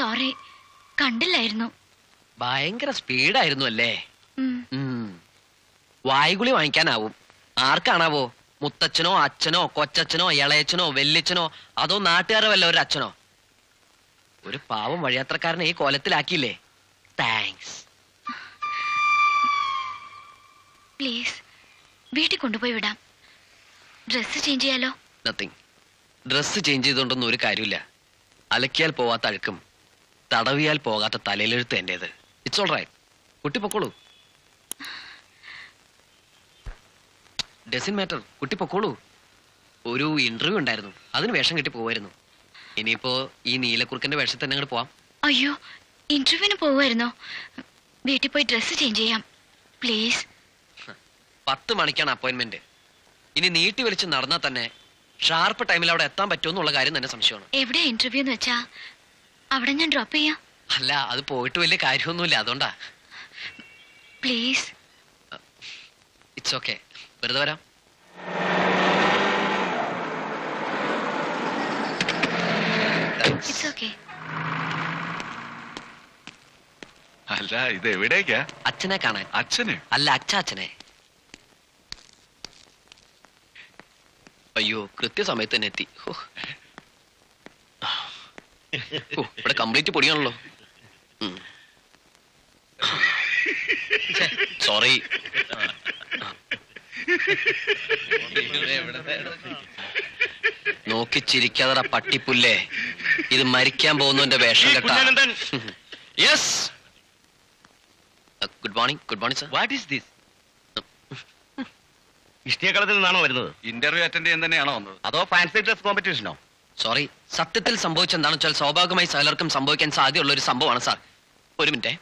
Sorry കണ്ടില്ലായിരുന്നു. ഭയങ്കര സ്പീഡായിരുന്നു അല്ലേ? വായുകുളി വാങ്ങിക്കാനാവും. ആർക്കാണാവോ? മുത്തച്ഛനോ അച്ഛനോ കൊച്ചച്ഛനോ ഇളയച്ഛനോ വെല്ലിച്ചനോ അതോ നാട്ടുകാരോ വല്ല ഒരു അച്ഛനോ? ഒരു പാവം വഴിയാത്രക്കാരനെ ഈ കോലത്തിലാക്കിയില്ലേ? താങ്ക്സ് പ്ലീസ് വീട്ടിൽ കൊണ്ടുപോയി വിടാം. ഡ്രസ്സ് ചേഞ്ച് ചെയ്യാലോ? നത്തിങ് ഡ്രസ്സ് ചേഞ്ച് ചെയ്തുകൊണ്ടൊന്നും ഒരു കാര്യമില്ല. അലക്കിയാൽ പോവാത്ത അഴുക്കും. തടവിയാൽ പോകാത്ത തലയിലെഴുത്ത് എന്റെത് ഇറ്റ്സ് ഓൾ റൈറ്റ് കുട്ടി പൊക്കോളൂ. ഡസിൻ മാറ്റർ കുട്ടി പൊക്കോളൂ. ഒരു ഇന്റർവ്യൂ ഉണ്ടായിരുന്നു. അതിന് വേഷം കെട്ടി പോവായിരുന്നു. ഇനിയിപ്പോ ഈ നീലക്കുറുക്കന്റെ വേഷത്തിൽ തന്നെ അങ്ങോട്ട് പോവാം. അയ്യോ ഇന്റർവ്യൂവിന് പോവായിരുന്നോ? വീട്ടിൽ പോയി ഡ്രസ്സ് ചേഞ്ച് ചെയ്യാം. പ്ലീസ് പത്ത് മണിക്കാണ് അപ്പോയിന്റ്മെന്റ് ഇനി നീട്ടി വലിച്ച് നടന്നാൽ തന്നെ ഷാർപ്പ് ടൈമിൽ അവിടെ എത്താൻ പറ്റുമെന്നുള്ള കാര്യം തന്നെ സംശയമാണ്. എവിടെ ഇന്റർവ്യൂ എന്ന് വെച്ചാ? അവിടെ ഞാൻ ഡ്രോപ്പ് ചെയ്യാം. അല്ല അത് പോയിട്ട് വലിയ കാര്യമൊന്നുമില്ല അതുകൊണ്ടാ. പ്ലീസ് ഇറ്റ്സ് ഓക്കെ വെറുതെ വരാം. ഇറ്റ്സ് ഓക്കെ അല്ല ഇത് എവിടേക്കാ? അച്ഛനെ കാണാൻ. അച്ഛനെ? അല്ല അച്ഛാച്ചനെ അയ്യോ കൃത്യസമയത്ത് തന്നെ എത്തി. ഇവിടെ കംപ്ലീറ്റ് പൊടിയാണല്ലോ. സോറി നോക്കി ചിരിക്കാതട പട്ടിപ്പുല്ലേ? ഇത് മരിക്കാൻ പോകുന്നതിന്റെ വേഷം കേട്ടാ. Yes good morning good morning sir what is this ഇഷ്ടിയക്കളത്തിൽ നിന്നാണോ വരുന്നത്? ഇന്റർവ്യൂ അറ്റൻഡ് ചെയ്യാൻ തന്നെയാണോ വന്നത്? അതോ ഫാൻസി ഡ്രസ് കോമ്പറ്റീഷനോ സോറി സത്യത്തിൽ സംഭവിച്ച എന്താണെന്ന് വെച്ചാൽ സ്വാഭാവികമായി സകലർക്കും സംഭവിക്കാൻ സാധ്യതയുള്ള ഒരു സംഭവമാണ് സാർ. ഒരു മിനിറ്റ്.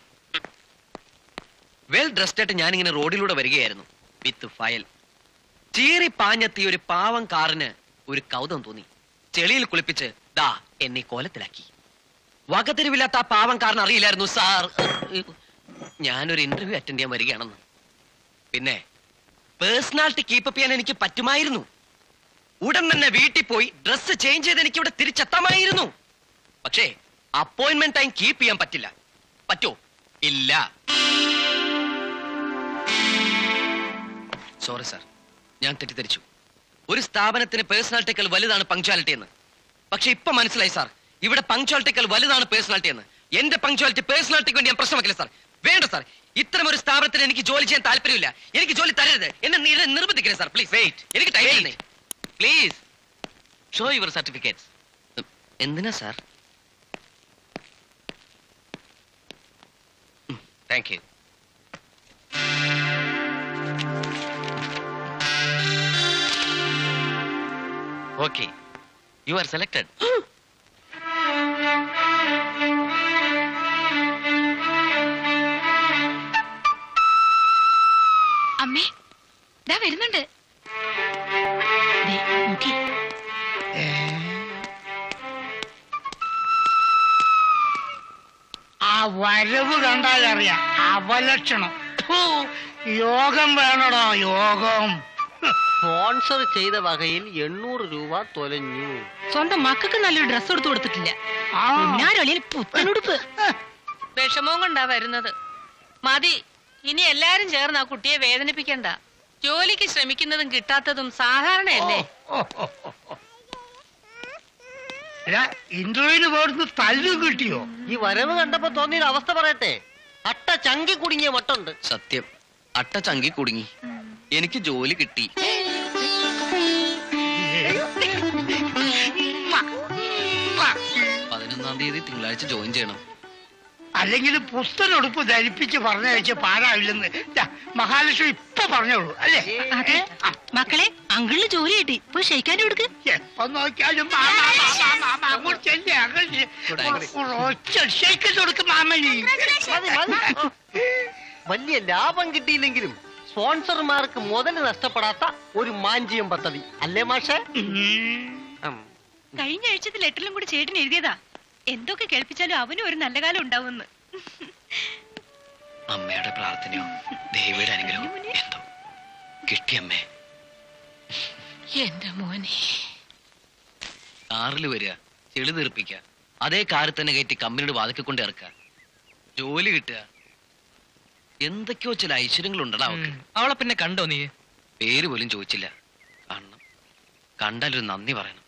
വെൽ ഡ്രസ്ഡ് ആയിട്ട് ഞാനിങ്ങനെ റോഡിലൂടെ വരികയായിരുന്നു. വിത്ത് ഫയൽ ചീറി പാഞ്ഞെത്തിയ ഒരു പാവം കാറിന് ഒരു കൗതം തോന്നി. ചെളിയിൽ കുളിപ്പിച്ച് ദാ എന്നെ കോലത്തിലാക്കി. വകതിരിവില്ലാത്ത ആ പാവം കാറിന് അറിയില്ലായിരുന്നു സാർ. ഞാനൊരു ഇന്റർവ്യൂ അറ്റൻഡ് ചെയ്യാൻ വരികയാണെന്ന്. പിന്നെ പേഴ്സണാലിറ്റി കീപ്പ് ചെയ്യാൻ എനിക്ക് പറ്റുമായിരുന്നു. ഉടൻ തന്നെ വീട്ടിൽ പോയി ഡ്രസ്സ് ചേഞ്ച് ചെയ്ത് എനിക്ക് ഇവിടെ തിരിച്ചെത്താമായിരുന്നു. പക്ഷേ അപ്പോയിന്റ്മെന്റ് ടൈം കീപ്പ് ചെയ്യാൻ പറ്റില്ല. പറ്റോ? ഇല്ല. സോറി സാർ ഞാൻ തെറ്റിദ്ധരിച്ചു. ഒരു സ്ഥാപനത്തിന് പേഴ്സണാലിറ്റിക്കൽ വലുതാണ് പങ്ക്ച്വാലിറ്റി എന്ന്. പക്ഷെ ഇപ്പൊ മനസ്സിലായി സാർ ഇവിടെ പങ്ക്ച്വാലിറ്റിക്കൽ വലുതാണ് പേഴ്സണാലിറ്റി എന്ന്. എന്റെ പങ്ക്ച്വാലിറ്റി പേഴ്സണാലിറ്റിക്ക് വേണ്ടി ഞാൻ പ്രശ്നമാക്കില്ല സാർ വേണ്ട സാർ ഇത്തരം ഒരു സ്ഥാപനത്തിന് എനിക്ക് ജോലി ചെയ്യാൻ താല്പര്യമില്ല. എനിക്ക് ജോലി തരരുത്. എന്നെ നിർബന്ധിക്കരുത് സാർ പ്ലീസ് വെയിറ്റ് എനിക്ക് time please show your certificates എന്തിനാ sir? Thank you okay you are selected അറിയാം അവലക്ഷണം. യോഗം വേണടോ യോഗം. സ്പോൺസർ ചെയ്ത വകയിൽ എണ്ണൂറ് രൂപ തൊലഞ്ഞു. സ്വന്തം മക്കൾക്ക് നല്ലൊരു ഡ്രസ് എടുത്തു കൊടുത്തിട്ടില്ല. പുത്തനുടുപ്പ്. വിഷമവും കൊണ്ടാ വരുന്നത്. മതി ഇനി എല്ലാരും ചേർന്ന് ആ കുട്ടിയെ വേദനിപ്പിക്കണ്ട. ജോലിക്ക് ശ്രമിക്കുന്നതും കിട്ടാത്തതും സാധാരണയല്ലേ? ഇന്റർവ്യൂവിന് പോയിരുന്നു തല്ലും കിട്ടിയോ? ഈ വരവ് കണ്ടപ്പോ തോന്നിയ അവസ്ഥ പറയട്ടെ. അട്ട ചങ്കി കുടുങ്ങിയ മട്ടുണ്ട് സത്യം. അട്ട ചങ്കി കുടുങ്ങി. എനിക്ക് ജോലി കിട്ടി. പതിനൊന്നാം തീയതി തിങ്കളാഴ്ച ജോയിൻ ചെയ്യണം. അല്ലെങ്കിൽ പുസ്തനുടുപ്പ് ധരിപ്പിച്ച് പറഞ്ഞയച്ച് പാടാവില്ലെന്ന് മഹാലക്ഷ്മി ഇപ്പൊ പറഞ്ഞോളൂ അല്ലേ? മക്കളെ അങ്കിളിന് ജോലി കിട്ടി. പോയി ഷെയ്ക്കാൻ കൊടുക്ക് എപ്പൊ നോക്കിയാലും വലിയ ലാഭം കിട്ടിയില്ലെങ്കിലും സ്പോൺസർമാർക്ക് മുതൽ നഷ്ടപ്പെടാത്ത ഒരു മാഞ്ചിയം പദ്ധതി. അല്ലേ മാഷേ. കഴിഞ്ഞ ആഴ്ചത്തെ ലെറ്ററിലും കൂടി ചേട്ടൻ എഴുതിയതാ. എന്തൊക്കെ കേൾപ്പിച്ചാലും അവനും ഒരു നല്ല കാലം ഉണ്ടാവുമെന്ന്. അമ്മയുടെ പ്രാർത്ഥനയോ ദേവിയുടെ അനുഗ്രഹം എന്തോ. കിട്ടിയമ്മേ. എന്റെ മോനെ. കാറിൽ വരിക ചെളി തീർപ്പിക്കുക അതേ കാറിൽ തന്നെ കയറ്റി കമ്പനിയുടെ വാതിക്കെ കൊണ്ട് ഇറക്കുക ജോലി കിട്ടുക. എന്തൊക്കെയോ ചില ഐശ്വര്യങ്ങൾ ഉണ്ടടാ അവക്ക് അവളെ പിന്നെ കണ്ടോ നീ? പേര് പോലും ചോദിച്ചില്ല. കാണണം. കണ്ടാലൊരു നന്ദി പറയണം.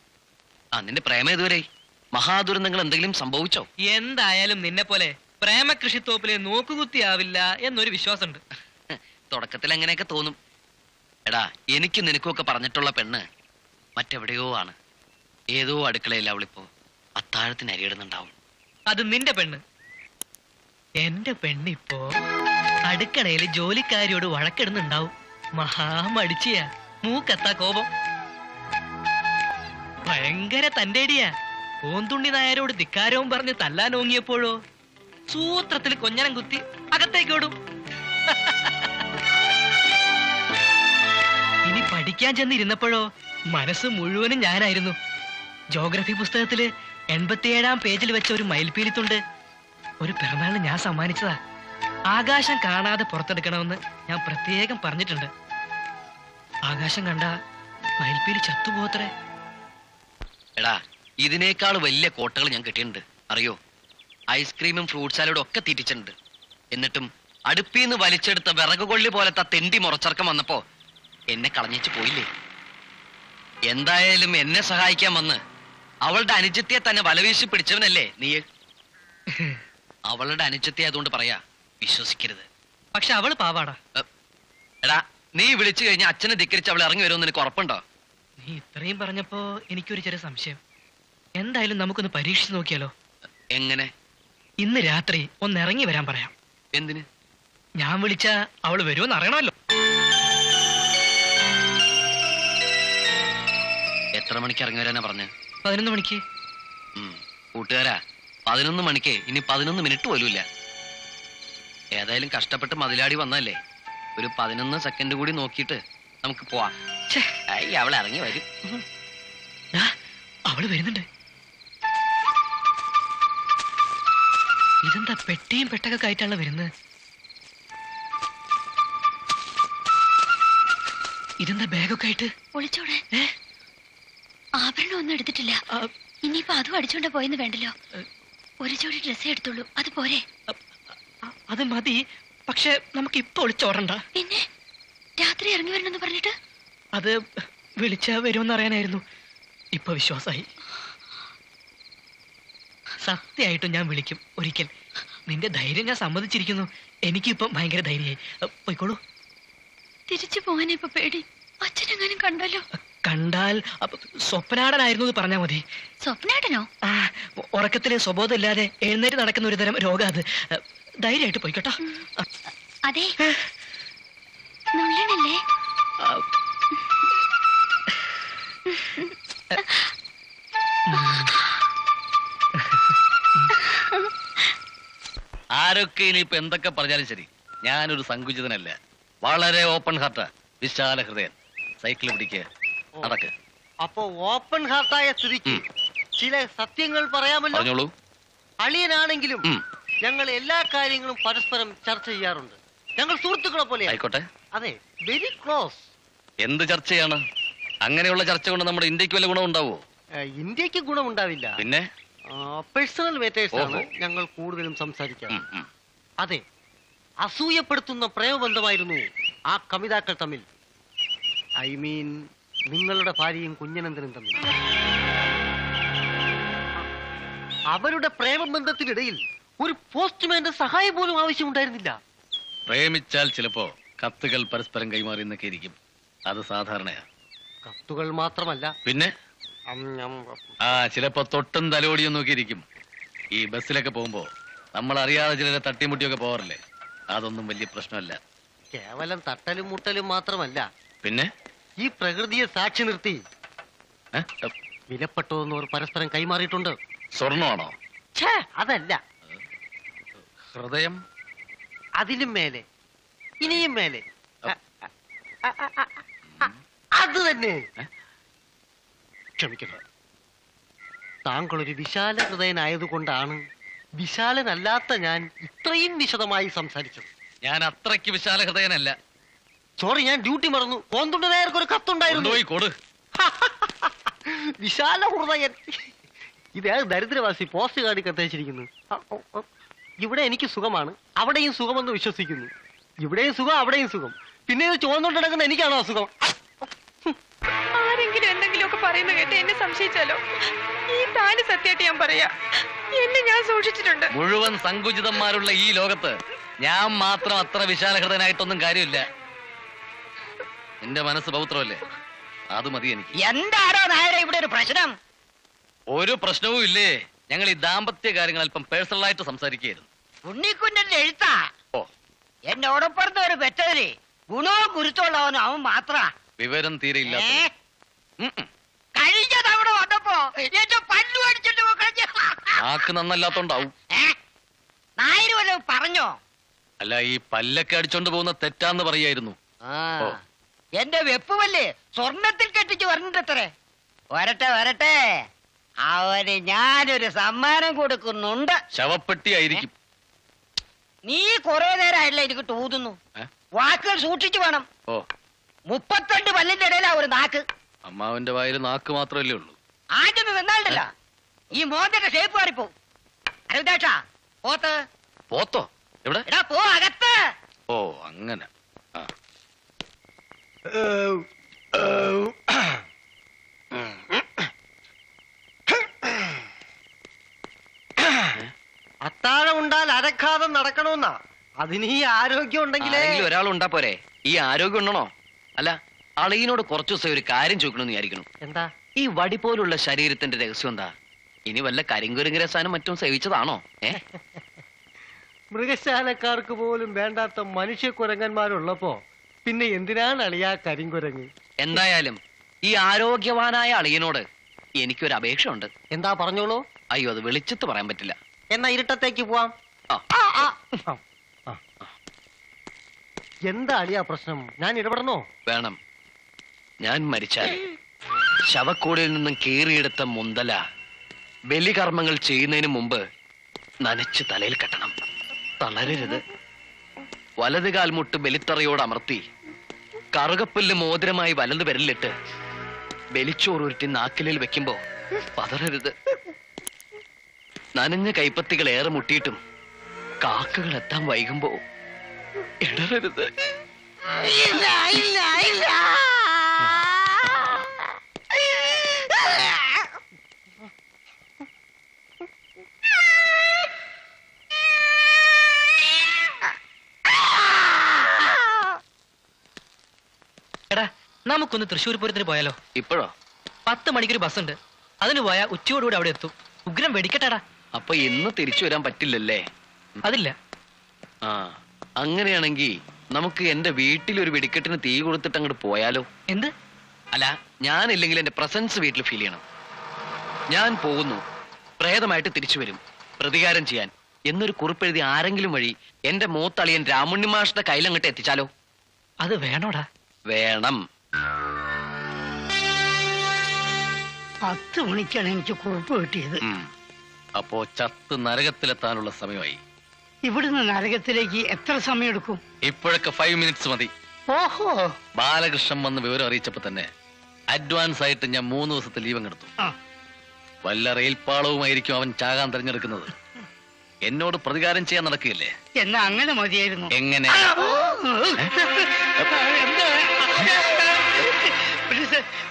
ആ നിന്റെ പ്രേമം ഇതുവരെ മഹാദുരന്തങ്ങൾ എന്തെങ്കിലും സംഭവിച്ചോ? എന്തായാലും നിന്നെ പോലെ പ്രേമകൃഷിത്തോപ്പിലെ നോക്കുകുത്തിയാവില്ല എന്നൊരു വിശ്വാസമുണ്ട്. തുടക്കത്തിൽ അങ്ങനെയൊക്കെ തോന്നും. എടാ എനിക്ക് നിനക്കുമൊക്കെ പറഞ്ഞിട്ടുള്ള പെണ്ണ് മറ്റെവിടെയോ ആണ്. ഏതോ അടുക്കളയിൽ അവളിപ്പോ അത്താഴത്തിന് അരിയിടുന്നുണ്ടാവും. അത് നിന്റെ പെണ്ണ്. എന്റെ പെണ്ണിപ്പോ അടുക്കളയിൽ ജോലിക്കാരിയോട് വഴക്കിടുന്നുണ്ടാവും. മഹാമടിച്ചിയ മൂക്കത്താ കോപം. ഭയങ്കര തന്റേടിയാ പൂന്തുണ്ണി നായരോട് ധിക്കാരവും പറഞ്ഞ് തല്ലാൻ ഓങ്ങിയപ്പോഴോ? സൂത്രത്തിൽ കൊഞ്ഞനം കുത്തി അകത്തേക്കോടും ഇനി പഠിക്കാൻ ചെന്നിരുന്നപ്പോഴോ മനസ്സ് മുഴുവനും ഞാനായിരുന്നു. ജോഗ്രഫി പുസ്തകത്തിൽ എൺപത്തിയേഴാം പേജിൽ വെച്ച ഒരു മയിൽപീലിത്തുണ്ട് ഒരു പിറന്നാളിന് ഞാൻ സമ്മാനിച്ചതാ. ആകാശം കാണാതെ പുറത്തെടുക്കണമെന്ന് ഞാൻ പ്രത്യേകം പറഞ്ഞിട്ടുണ്ട്. ആകാശം കണ്ട മയിൽപീലി ചത്തുപോത്രേ എടാ ഇതിനേക്കാൾ വലിയ കോട്ടകൾ ഞാൻ കിട്ടിയിട്ടുണ്ട്. അറിയോ? ഐസ്ക്രീമും ഫ്രൂട്ട് സാലഡും ഒക്കെ തീറ്റിച്ചിട്ടുണ്ട്. എന്നിട്ടും അടുപ്പിന്ന് വലിച്ചെടുത്ത വിറകുകൊള്ളി പോലത്തെ തെണ്ടി മുറച്ചർക്കം വന്നപ്പോ എന്നെ കളഞ്ഞേച്ച് പോയില്ലേ? എന്തായാലും എന്നെ സഹായിക്കാൻ വന്ന് അവളുടെ അനുജത്തിയെ തന്നെ വലവീശി പിടിച്ചവനല്ലേ നീ? അവളുടെ അനുജത്തി ആയതുകൊണ്ട് പറയാ വിശ്വസിക്കരുത്. പക്ഷെ അവൾ പാവാടാ. എടാ നീ വിളിച്ചു കഴിഞ്ഞാൽ അച്ഛനെ ധിക്കരിച്ച് അവൾ ഇറങ്ങി വരുമെന്ന് നിനക്ക് ഉറപ്പുണ്ടോ? നീ ഇത്രയും പറഞ്ഞപ്പോ എനിക്കൊരു ചെറിയ സംശയം. എന്തായാലും നമുക്കൊന്ന് പരീക്ഷിച്ചു നോക്കിയാലോ? എങ്ങനെ? ഇന്ന് രാത്രി ഒന്ന് ഇറങ്ങി വരാൻ പറയാം. എന്തിന്? ഞാൻ വിളിച്ച അവൾ വരുമെന്ന് അറിയണമല്ലോ. എത്ര മണിക്ക് ഇറങ്ങി വരാനാ പറഞ്ഞ്? പതിനൊന്ന് മണിക്ക്. കൂട്ടുകാരാ പതിനൊന്ന് മണിക്ക്. ഇനി പതിനൊന്ന് മിനിറ്റ് പോലും ഇല്ല ഏതായാലും കഷ്ടപ്പെട്ട് മതിലാടി വന്നല്ലേ ഒരു പതിനൊന്ന് സെക്കൻഡ് കൂടി നോക്കിയിട്ട് നമുക്ക് പോവാം. അവൾ ഇറങ്ങി വരും. അവൾ വരുന്നുണ്ട്. ഇതെന്താ പെട്ടിയും പെട്ടൊക്കെ ആയിട്ടാണ് വരുന്നത്? ഇതെന്താ ബാഗൊക്കെ ആയിട്ട്? ഒളിച്ചോടെ ഏ? ആഭരണം ഒന്നും എടുത്തിട്ടില്ല. ഇനിയിപ്പോ അതും അടിച്ചോണ്ട പോയെന്ന് വേണ്ടല്ലോ. ഒരു ജോഡി ഡ്രസ്സേ എടുത്തുള്ളൂ. അത് പോരെ. അത് മതി. പക്ഷെ നമുക്ക് ഇപ്പൊ ഒളിച്ചോടണ്ട പിന്നെ? രാത്രി ഇറങ്ങി വരണമെന്ന് പറഞ്ഞിട്ട്? അത് വിളിച്ചാ വരുമെന്ന് അറിയാനായിരുന്നു. ഇപ്പൊ വിശ്വാസായി. സത്യമായിട്ടും ഞാൻ വിളിക്കും. ഒരിക്കൽ. നിന്റെ ധൈര്യം ഞാൻ സമ്മതിച്ചിരിക്കുന്നു. എനിക്കിപ്പം ഭയങ്കര ധൈര്യമായി. പോയിക്കോളൂ. തിരിച്ചു പോകാൻ ഇപ്പൊ പേടി. അച്ഛനെങ്ങാനും കണ്ടല്ലോ. കണ്ടാൽ സ്വപ്നാടനായിരുന്നു എന്ന് പറഞ്ഞാൽ മതി. സ്വപ്നാടനോ? ആ ഉറക്കത്തിലെ സ്വബോധം ഇല്ലാതെ എഴുന്നേറ്റ് നടക്കുന്ന ഒരു തരം രോഗം അത്. ധൈര്യമായിട്ട് പോയിക്കോട്ടോ. അതെ. നുള്ളണല്ലേ. ആരൊക്കെ ഇനിയിപ്പോ എന്തൊക്കെ പറഞ്ഞാലും ശരി. ഞാനൊരു സങ്കുചിതനല്ല വളരെ ഓപ്പൺ ഹാർട്ടാ. വിശാല ഹൃദയൻ സൈക്കിൾ പിടിക്കുക. നടക്ക് അപ്പോ ഓപ്പൺ ഹാർട്ടായ സ്ഥിതിക്ക് ചില സത്യങ്ങൾ പറയാമല്ലോ? അളിയനാണെങ്കിലും ഞങ്ങൾ എല്ലാ കാര്യങ്ങളും പരസ്പരം ചർച്ച ചെയ്യാറുണ്ട്. ഞങ്ങൾ സുഹൃത്തുക്കളെ പോലെ. ആയിക്കോട്ടെ. അതെ വെരി ക്ലോസ് എന്ത് ചർച്ചയാണ്? അങ്ങനെയുള്ള ചർച്ച കൊണ്ട് നമ്മുടെ ഇന്ത്യയ്ക്ക് വല്ല ഗുണം ഉണ്ടാവോ? ഇന്ത്യയ്ക്ക് ഗുണമുണ്ടാവില്ല. പിന്നെ? പേഴ്സണൽ മേറ്റേഴ്സ് ഞങ്ങൾ കൂടുതലും സംസാരിക്കാം. അതെ അസൂയപ്പെടുത്തുന്ന പ്രേമബന്ധമായിരുന്നു ആ കവിതാക്കൾ തമ്മിൽ. ഐ മീൻ നിങ്ങളുടെ ഭാര്യയും കുഞ്ഞനന്ദനും തമ്മിൽ. അവരുടെ പ്രേമബന്ധത്തിനിടയിൽ ഒരു പോസ്റ്റ്മാന്റെ സഹായം പോലും ആവശ്യമുണ്ടായിരുന്നില്ല. പ്രേമിച്ചാൽ ചിലപ്പോ കത്തുകൾ പരസ്പരം കൈമാറി എന്നൊക്കെ ഇരിക്കും. അത് സാധാരണയാ. കത്തുകൾ മാത്രമല്ല. പിന്നെ? ആ ചിലപ്പോ തൊട്ടും തലോടിയും നോക്കിയിരിക്കും ഈ ബസ്സിലൊക്കെ പോകുമ്പോ നമ്മൾ അറിയാതെ ചിലരെ തട്ടിമുട്ടിയൊക്കെ പോവാറില്ലേ അതൊന്നും വലിയ പ്രശ്നമല്ല. കേവലം തട്ടലും മുട്ടലും മാത്രമല്ല. പിന്നെ? ഈ പ്രകൃതിയെ സാക്ഷി നിർത്തി. ഏ? വിലപ്പെട്ടതൊന്നും അവർ പരസ്പരം കൈമാറിയിട്ടുണ്ട്. സ്വർണമാണോ? അതല്ല. ഹൃദയം? അതിലും മേലെ. ഇനിയും മേലെ. അത് തന്നെ. ക്ഷമിക്കണം താങ്കൾ ഒരു വിശാല ഹൃദയനായതുകൊണ്ടാണ് വിശാലനല്ലാത്ത ഞാൻ ഇത്രയും വിശദമായി സംസാരിച്ചത്. ഞാൻ അത്രയ്ക്ക് വിശാല ഹൃദയനല്ല. സോറി ഞാൻ ഡ്യൂട്ടി മറന്നു. കോന്തുണ്ട നായർക്ക് ഒരു കത്തുണ്ടായിരുന്നു. കൊണ്ടുപോയി കൊടു. വിശാല ഹൃദയൻ. ഇത് ദരിദ്രവാസി പോസ്റ്റ് കാർഡിൽ കത്തയച്ചിരിക്കുന്നു. ഇവിടെ എനിക്ക് സുഖമാണ്. അവിടെയും സുഖമെന്ന് വിശ്വസിക്കുന്നു. ഇവിടെയും സുഖം അവിടെയും സുഖം. പിന്നെ ഇത് ചോന്നുകൊണ്ട് നടക്കുന്ന എനിക്കാണോ അസുഖം? ആരെങ്കിലും എന്തെങ്കിലും ഒക്കെ പറയുന്ന കേട്ട് എന്നെ സംശയിച്ചാലോ? ഈ താന് സത്യമായിട്ട് ഞാൻ പറയാ. എന്നെ ഞാൻ സൂക്ഷിച്ചിട്ടുണ്ട്. മുഴുവൻ സങ്കുചിതന്മാരുള്ള ഈ ലോകത്ത് ഞാൻ മാത്രം അത്ര വിശാലഹൃദയനായിട്ടൊന്നും കാര്യമില്ല. നിന്റെ മനസ്സ് പൗത്രമല്ലേ? അത് മതി എനിക്ക്. എന്താണോ നായരെ ഇവിടെ ഒരു പ്രശ്നം? ഒരു പ്രശ്നവും ഇല്ലേ? ഞങ്ങൾ ഈ ദാമ്പത്യ കാര്യങ്ങൾ അല്പം പേഴ്സണൽ ആയിട്ട് സംസാരിക്കുകയായിരുന്നു. ഉണ്ണിക്കുഞ്ഞന്റെ എഴുത്താ. ഓ. എന്നോടൊപ്പുറത്ത് ഒരു പെറ്റതിൽ ഗുണവും ഗുരുത്തുള്ളവനും അവൻ മാത്ര. വിവരം തീരെ ഇല്ല ഉം. കഴിഞ്ഞ തവണ വന്നപ്പോ എന്റെ പല്ലു അടിച്ചിട്ട്. നാക്ക് നന്നല്ലാത്തോണ്ടാവും. ഏ? നായര് വല്ലതും പറഞ്ഞോ? അല്ല ഈ പല്ലൊക്കെ അടിച്ചോണ്ട് പോകുന്ന തെറ്റാന്ന് പറയായിരുന്നു. ഓ. എന്റെ വെപ്പുമല്ലേ സ്വർണത്തിൽ കെട്ടിച്ച് വരണ്ടത്രേ വരട്ടെ വരട്ടെ. അവന് ഞാനൊരു സമ്മാനം കൊടുക്കുന്നുണ്ട്. ശവപ്പെട്ടി ആയിരിക്കും. നീ കുറെ നേരമായില്ല എനിക്ക് തൂതുന്നു? വാക്കുകൾ സൂക്ഷിച്ചു വേണം. ഓ. മുപ്പത്തെട്ട് പല്ലിന്റെ ഇടയിലാ ഒരു നാക്ക്. അമ്മാവന്റെ വായിൽ നാക്ക് മാത്രമല്ലേ ഉള്ളൂ. ആദ്യം നിന്നാണ്ടല്ല ഈ മോന്റെ ഷേപ്പ് മാറിപ്പോ പോത്ത്. പോത്തോ? എവിടെ? പോ അകത്ത്. ഓ അങ്ങനെ. ആ. അത്താഴം ഉണ്ടാൽ അരക്കാതെ നടക്കണമെന്നാ അതിന് ഈ ആരോഗ്യം ഉണ്ടെങ്കിലേ. ആരെങ്കിലും ഒരാൾ ഉണ്ടാ പോരെ. ഈ ആരോഗ്യം ഉണ്ടണോ? അല്ല അളിയനോട് കുറച്ചു ദിവസം ഒരു കാര്യം ചോദിക്കണമെന്ന് വിചാരിക്കണം എന്താ? ഈ വടി പോലുള്ള ശരീരത്തിന്റെ രഹസ്യം എന്താ? ഇനി വല്ല കരിങ്കുരങ്ങ് രസാനും മറ്റും സേവിച്ചതാണോ? ഏ? മൃഗശാലക്കാർക്ക് പോലും വേണ്ടാത്ത മനുഷ്യക്കുരങ്ങന്മാരുള്ളപ്പോ പിന്നെ എന്തിനാണ് അളിയ കരിങ്കുരങ്ങ്? എന്തായാലും ഈ ആരോഗ്യവാനായ അളിയനോട് എനിക്കൊരു അപേക്ഷ ഉണ്ട് എന്താ പറഞ്ഞോളൂ? അയ്യോ അത് വെളിച്ചത്ത് പറയാൻ പറ്റില്ല. എന്നാ ഇരുട്ടത്തേക്ക് പോവാം. എന്താ അളിയാ പ്രശ്നം? ഞാൻ ഇടപെടണോ? വേണം. ഞാൻ മരിച്ചാൽ ശവക്കൂടിൽ നിന്നും കീറിയെടുത്ത മുന്തല ബലികർമ്മങ്ങൾ ചെയ്യുന്നതിന് മുമ്പ് നനച്ച് തലയിൽ കെട്ടണം. തളരരുത്. വലത് കാൽമുട്ട് ബലിത്തറയോട് അമർത്തി കറുകപ്പുല്ല് മോതിരമായി വലത് വിരലിട്ട് ബലിച്ചോറുരുട്ടി നാക്കിലിൽ വെക്കുമ്പോ പതറരുത്. നനഞ്ഞ കൈപ്പത്തികൾ ഏറെ മുട്ടിയിട്ടും കാക്കകൾ എത്താൻ വൈകുമ്പോ ഇടറരുത്. ഇല്ല ഇല്ല ഇല്ല. നമുക്കൊന്ന് തൃശ്ശൂർ പൂരത്തിന് പോയാലോ? ഇപ്പോഴോ? പത്ത് മണിക്കൊരു ബസ് ഉണ്ട് അതിന് പോയാൽ ഉച്ചയോടുകൂടി അവിടെ എത്തും. ഉഗ്രം വെടിക്കട്ടാടാ. അപ്പൊ ഇന്ന് തിരിച്ചു വരാൻ പറ്റില്ലല്ലേ? അതില്ല. ആ അങ്ങനെയാണെങ്കിൽ നമുക്ക് എന്റെ വീട്ടിൽ ഒരു വെടിക്കെട്ടിന് തീ കൊടുത്തിട്ട് അങ്ങോട്ട് പോയാലോ? എന്ത്? അല്ല ഞാനില്ലെങ്കിൽ എന്റെ പ്രസൻസ് വീട്ടിൽ ഫീൽ ചെയ്യണം. ഞാൻ പോകുന്നു. പ്രേതമായിട്ട് തിരിച്ചു വരും. പ്രതികാരം ചെയ്യാൻ. എന്നൊരു കുറിപ്പെഴുതി ആരെങ്കിലും വഴി എന്റെ മൂത്തളിയൻ രാമുണ്ണി മാഷിന്റെ കയ്യിലങ്ങോട്ട് എത്തിച്ചാലോ? അത് വേണോടാ. വേണം. പത്ത് മണിക്കാണ് എനിക്ക് കുറിപ്പ് കിട്ടിയത്. അപ്പോ ചത്ത് നരകത്തിലെത്താനുള്ള സമയമായി. ഇവിടുന്ന് നരകത്തിലേക്ക് എത്ര സമയം എടുക്കും ഇപ്പോഴൊക്കെ ഫൈവ് മിനിറ്റ്സ് മതി. ഓഹോ. ബാലകൃഷ്ണൻ വന്ന് വിവരം അറിയിച്ചപ്പോ തന്നെ അഡ്വാൻസ് ആയിട്ട് ഞാൻ മൂന്ന് ദിവസത്തെ ലീവ് എടുത്തു. വല്ല റെയിൽപാളവുമായിരിക്കും അവൻ ചാകാൻ തിരഞ്ഞെടുക്കുന്നത്. എന്നോട് പ്രതികാരം ചെയ്യാൻ നടക്കുകയല്ലേ? എന്നാ അങ്ങനെ മതിയായിരുന്നു. എങ്ങനെ?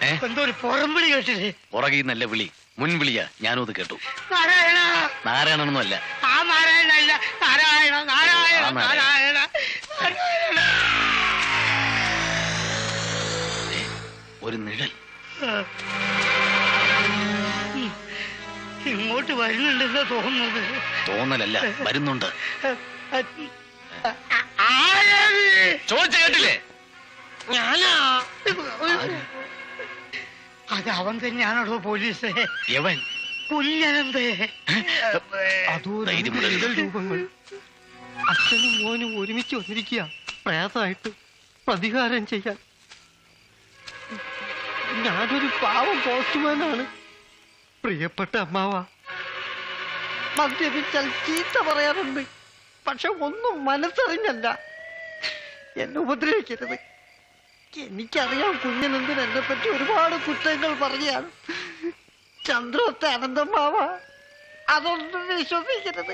ഏ? എന്തോ ഒരു പുറംവിളി കേട്ടില്ലേ? പുറകിൽ നല്ല വിളി മുൻവിളിയാ. ഞാനും അത് കേട്ടു. നാരായണ. നാരായണനൊന്നും അല്ല ആ നാരായണ അല്ല നാരായണ നാരായണ ആ നാരായണ. നാരായണ നാരായണ. ഒരു നിഴൽ. ഇങ്ങോട്ട് വരുന്നുണ്ടെന്ന് തോന്നുന്നത്. തോന്നലല്ല വരുന്നുണ്ട്. ചോദിച്ചു കേട്ടില്ലേ? ഞാനാ. അത് അവൻ തന്നെയാണല്ലോ പോലീസ്. കുഞ്ഞനന്ത്. അതോ രണ്ട്. നിഴൽ രൂപങ്ങൾ. അച്ഛനും മോനും ഒരുമിച്ച് വന്നിരിക്കുക പ്രേതമായിട്ട് പ്രതികാരം ചെയ്യാൻ. ഞാനൊരു പാവം പോസ്റ്റ്മാനാണ്. പ്രിയപ്പെട്ട അമ്മാവ. മദ്യപിച്ചാൽ ചീത്ത പറയാറുണ്ട്. പക്ഷെ ഒന്നും മനസ്സറിഞ്ഞല്ല. എന്നെ ഉപദ്രവിക്കരുത്. എനിക്കറിയാം കുഞ്ഞനന്ദൻ എന്നെ പറ്റി ഒരുപാട് കുറ്റങ്ങൾ പറഞ്ഞാണ് ചന്ദ്രത്തെ അനന്തം മാവ അതൊന്നും വിശ്വസിക്കരുത്.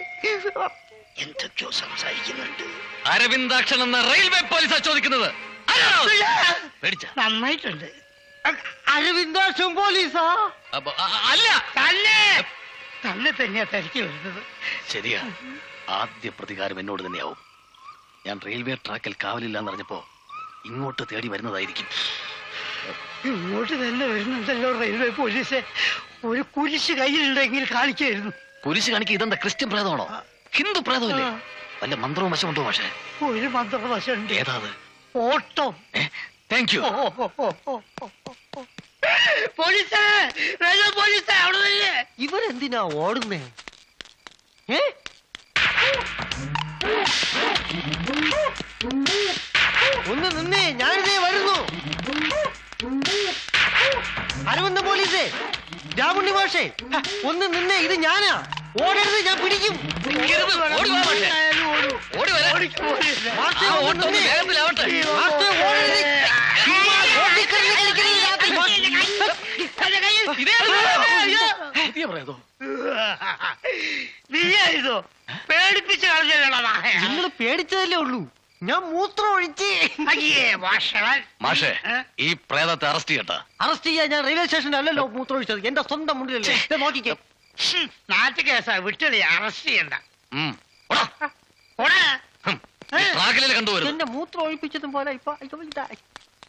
എന്തൊക്കെയോ സംസാരിക്കുന്നുണ്ട്. അരവിന്ദാക്ഷൻ എന്ന റെയിൽവേ പോലീസ് ചോദിക്കുന്നത്. നന്നായിട്ടുണ്ട്. അരവിന്ദാക്ഷം പോലീസാ? അല്ല. തന്നെ. തന്നെ തന്നെയാ തിരക്കി വരുന്നത്. ശരിയാ ആദ്യ പ്രതികാരം എന്നോട് തന്നെയാവും. ഞാൻ റെയിൽവേ ട്രാക്കിൽ കാവലില്ല എന്നറിഞ്ഞപ്പോ ഇങ്ങോട്ട് തേടി വരുന്നതായിരിക്കും. ഇങ്ങോട്ട് തന്നെ വരുന്നുണ്ടല്ലോ റെയിൽവേ പോലീസ്. ഒരു കുരിശ് കയ്യിലുണ്ടെങ്കിൽ കാണിക്കായിരുന്നു. കുരിശ് കാണിക്കുക ഇതെന്താ ക്രിസ്ത്യൻ പ്രേതമാണോ? ഹിന്ദു പ്രേതമല്ലേ. വല്ല മന്ത്രവും വശമുണ്ടോ പക്ഷേ ഒരു മന്ത്രവശമുണ്ട്. ഏതാ അത്? ഓട്ടം. Thank you. Police railway police അവിടെ ഇവരെന്തിനാ ഓടുന്നേ? ഏ? ഒന്ന് നിന്നേ ഞാനിതേ വരുന്നു. അരവിന്ദ പോലീസേ രാമുണ്ണി മാഷേ ഒന്ന് നിന്നേ ഇത് ഞാനാ. ഓടരുത് ഞാൻ പിടിക്കും. നീ വാ പേടിപ്പിച്ച ഓടി. വരാൻ. മാഷേ, ആ ഒന്ന് ഓട്ടം ഒന്ന് നിന്നേ. വേഗത്തിലാവട്ടെ. മാഷേ, ഓടരുത്. ചുമ്മാ ഓടിക്കളി കളിക്കരുത് രാത്രി. പുതിയ പ്രേതോ നീയായിരുന്നോ പേടിപ്പിച്ച് കളഞ്ഞല്ലോടാ നിങ്ങൾ പേടിച്ചതല്ലേ ഉള്ളൂ. ഞാൻ മൂത്രം ഒഴിച്ച് അയ്യേ മാഷേ. ഈ പ്രേതത്തെ അറസ്റ്റ് ചെയ്യട്ടെ. അറസ്റ്റ് ചെയ്യാൻ ഞാൻ റെയിൽവേ സ്റ്റേഷനിൽ അല്ലല്ലോ മൂത്രം ഒഴിച്ചത് എന്റെ സ്വന്തം മുണ്ടിലല്ലേ. നോക്കിക്കോ. നോക്കിക്കേ നാട്ടു കേസാ. വിട്ടളി അറസ്റ്റ് ചെയ്യണ്ട. ട്രാക്കിലെ കണ്ടുവരുന്നു എന്റെ മൂത്രം ഒഴിപ്പിച്ചതും പോലെ ഇപ്പൊ ഇതായി ഇതാ